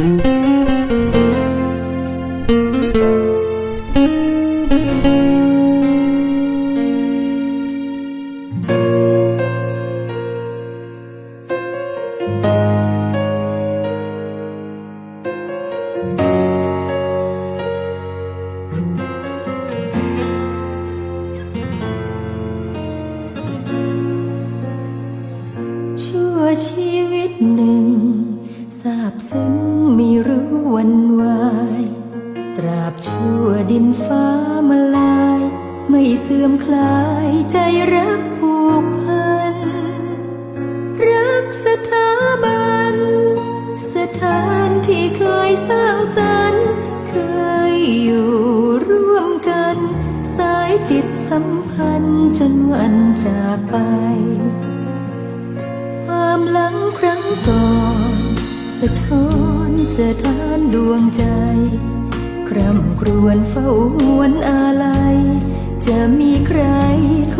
ชั่วชีวิตหนึ่งสาบซึ้ง ราบชั่วดินฟ้ามาลาย ไม่เสื่อมคลายใจรักผูกพัน รักสถาบัน สถานที่เคยสร้างสรรค์เคยอยู่ร่วมกัน สายจิตสัมพันธ์จนวันจากไป ความหลังครั้งก่อน สะท้อนสถานดวงใจ คร่ำครวญเฝ้าหวนอาลัยจะมีใครค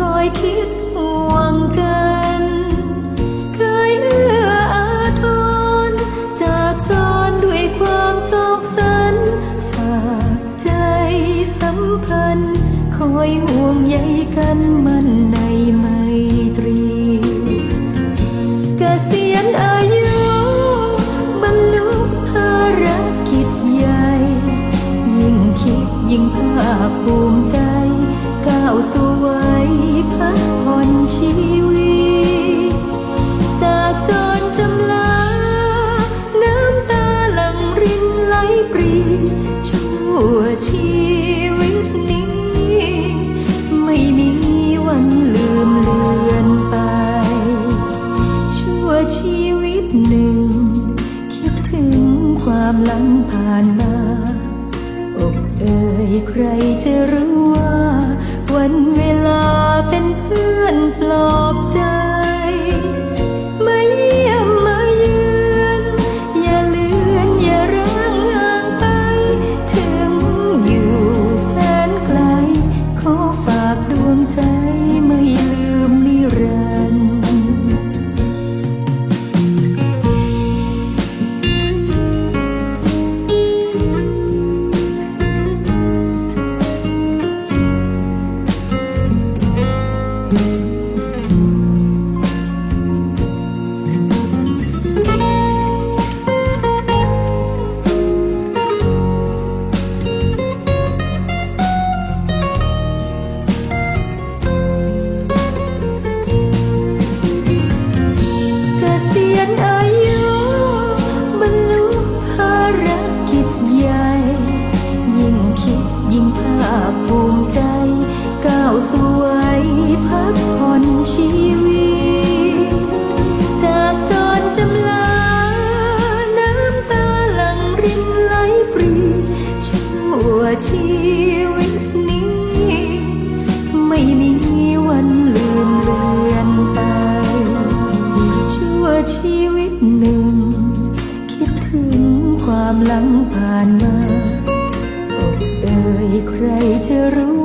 ภูมิใจก้าวสู่วัยพักผ่อนชีวิต จากจรจำลา น้ำตาหลั่งรินไหลปรีชั่วชีวิตนี้ ไม่มีวันลืมเลือนไป ชั่วชีวิตหนึ่ง คิดถึงความหลังผ่านมาอกเอ่ย ใครจะรู้ว่า วันเวลาเป็นเพื่อน ชีวิตนี้ ไม่มีวันลืมเลือนไป ชั่วชีวิตหนึ่ง คิดถึงความลังผ่านมาอกเอ่ยใครจะรู้